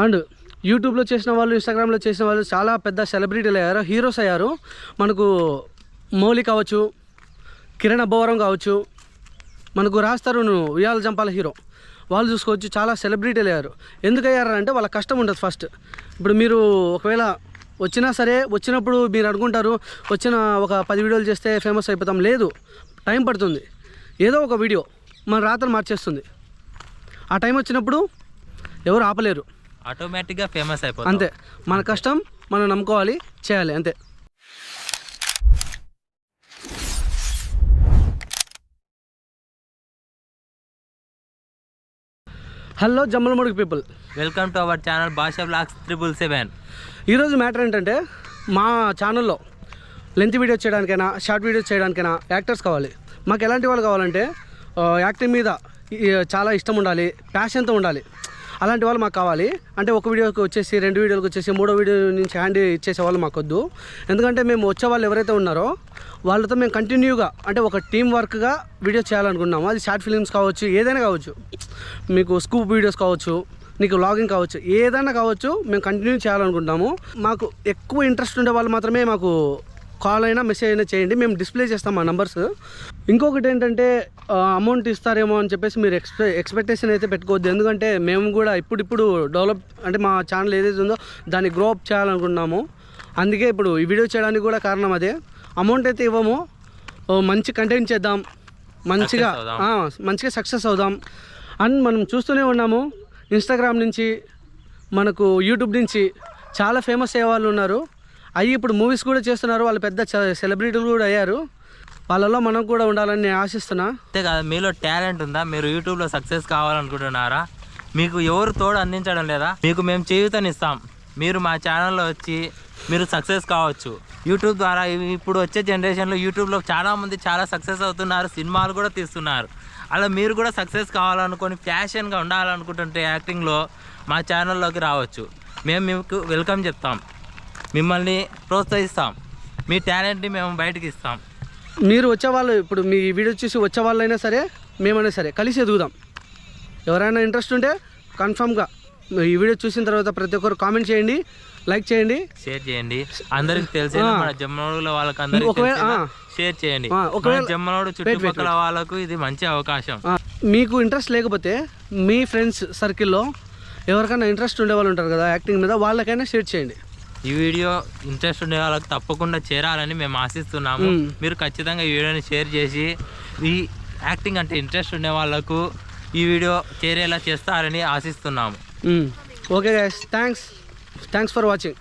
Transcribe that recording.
And యూట్యూబ్లో చేసిన వాళ్ళు ఇన్స్టాగ్రామ్లో చేసిన వాళ్ళు చాలా పెద్ద సెలబ్రిటీలు అయ్యారు హీరోస్ అయ్యారు. మనకు మౌలి కావచ్చు కిరణ్ అబ్బవరం కావచ్చు మనకు రాస్తారు నువ్వు ఉయ్యాల జంపాల హీరో. వాళ్ళు చూసుకోవచ్చు చాలా సెలబ్రిటీలు అయ్యారు. ఎందుకు అయ్యారు అంటే వాళ్ళ కష్టం ఉండదు ఫస్ట్. ఇప్పుడు మీరు ఒకవేళ వచ్చినా సరే వచ్చినప్పుడు మీరు అనుకుంటారు వచ్చిన ఒక పది వీడియోలు చేస్తే ఫేమస్ అయిపోతాం. లేదు టైం పడుతుంది. ఏదో ఒక వీడియో మన రాత్రి మార్చేస్తుంది. ఆ టైం వచ్చినప్పుడు ఎవరు ఆపలేరు. ఆటోమేటిక్గా ఫేమస్ అయిపోతుంది అంతే. మన కష్టం మనం నమ్ముకోవాలి చేయాలి అంతే. Hello Jammalamadugu people welcome to our channel Bhasha vlogs triple seven ఈరోజు మ్యాటర్ ఏంటంటే మా ఛానల్లో లెంత్ వీడియోస్ చేయడానికైనా షార్ట్ వీడియోస్ చేయడానికైనా యాక్టర్స్ కావాలి. మాకు ఎలాంటి వాళ్ళు కావాలంటే యాక్టింగ్ మీద చాలా ఇష్టం ఉండాలి ప్యాషన్తో ఉండాలి. అలాంటి వాళ్ళు మాకు కావాలి. అంటే ఒక వీడియోకి వచ్చేసి రెండు వీడియోలకు వచ్చేసి మూడో వీడియో నుంచి హ్యాండ్ ఇచ్చేసే వాళ్ళు మాకు వద్దు ఎందుకంటే మేము వచ్చే వాళ్ళు ఎవరైతే ఉన్నారో వాళ్ళతో మేము కంటిన్యూగా అంటే ఒక టీం వర్క్గా వీడియో చేయాలనుకున్నాము అది షార్ట్ ఫిలిమ్స్ కావచ్చు ఏదైనా కావచ్చు. మీకు స్కూప్ వీడియోస్ కావచ్చు నీకు లాగింగ్ కావచ్చు ఏదైనా కావచ్చు మేము కంటిన్యూ చేయాలనుకుంటున్నాము. మాకు ఎక్కువ ఇంట్రెస్ట్ ఉండే వాళ్ళు మాత్రమే మాకు కాల్ అయినా మెసేజ్ అయినా చేయండి మేము డిస్ప్లే చేస్తాం మా నంబర్స్. ఇంకొకటి ఏంటంటే అమౌంట్ ఇస్తారేమో అని చెప్పేసి మీరు ఎక్స్పె ఎక్స్పెక్టేషన్ అయితే పెట్టుకోవద్దు. ఎందుకంటే మేము కూడా ఇప్పుడిప్పుడు డెవలప్ అంటే మా ఛానల్ ఏదైతే ఉందో దాన్ని గ్రో అప్ చేయాలనుకుంటున్నాము. అందుకే ఇప్పుడు ఈ వీడియో చేయడానికి కూడా కారణం అదే. అమౌంట్ అయితే ఇవ్వము. మంచి కంటెంట్ చేద్దాం. మంచిగా మంచిగా సక్సెస్ అవుదాం. అండ్ మనం చూస్తూనే ఉన్నాము. ఇన్స్టాగ్రామ్ నుంచి మనకు యూట్యూబ్ నుంచి చాలా ఫేమస్ అయ్యే వాళ్ళు ఉన్నారు. అవి ఇప్పుడు మూవీస్ కూడా చేస్తున్నారు. వాళ్ళు పెద్ద సెలబ్రిటీలు కూడా అయ్యారు. వాళ్ళలో మనం కూడా ఉండాలని నేను ఆశిస్తున్నా. అంతే కదా మీలో టాలెంట్ ఉందా? మీరు యూట్యూబ్లో సక్సెస్ కావాలనుకుంటున్నారా? మీకు ఎవరు తోడు అందించడం లేదా? మీకు మేము చేయూతనిస్తాం. మీరు మా ఛానల్లో వచ్చి మీరు సక్సెస్ కావచ్చు. యూట్యూబ్ ద్వారా ఇప్పుడు వచ్చే జనరేషన్లో యూట్యూబ్లో చాలామంది చాలా సక్సెస్ అవుతున్నారు. సినిమాలు కూడా తీస్తున్నారు. అలా మీరు కూడా సక్సెస్ కావాలనుకొని ప్యాషన్గా ఉండాలనుకుంటుంటే యాక్టింగ్లో మా ఛానల్లోకి రావచ్చు. మేము మీకు వెల్కమ్ చెప్తాం. మిమ్మల్ని ప్రోత్సహిస్తాం. మీ టాలెంట్ని మేము బయటకి ఇస్తాం. మీరు వచ్చే వాళ్ళు ఇప్పుడు మీ వీడియో చూసి వచ్చే వాళ్ళైనా సరే మేమైనా సరే కలిసి ఎదుగుదాం. ఎవరైనా ఇంట్రెస్ట్ ఉంటే కన్ఫామ్గా ఈ వీడియో చూసిన తర్వాత ప్రతి ఒక్కరు కామెంట్ చేయండి లైక్ చేయండి. షేర్ చేయండి. అందరికి తెలిసేలా మన జమ్మనోడులో వాళ్ళకి అందరికి. షేర్ చేయండి. ఒకవేళ- జమ్మనోడు చుట్టుపక్కల వాళ్ళకు ఇది మంచి అవకాశం. మీకు ఇంట్రెస్ట్ లేకపోతే మీ ఫ్రెండ్స్ సర్కిల్లో ఎవరికైనా ఇంట్రెస్ట్ ఉండే వాళ్ళు ఉంటారు కదా యాక్టింగ్ మీద వాళ్ళకైనా షేర్ చేయండి. ఈ వీడియో ఇంట్రెస్ట్ ఉండే వాళ్ళకి తప్పకుండా చేరాలని మేము ఆశిస్తున్నాము. మీరు ఖచ్చితంగా ఈ వీడియోని షేర్ చేసి ఈ యాక్టింగ్ అంటే ఇంట్రెస్ట్ ఉండే వాళ్ళకు ఈ వీడియో చేరేలా చేస్తారని ఆశిస్తున్నాము. Okay thanks thanks for watching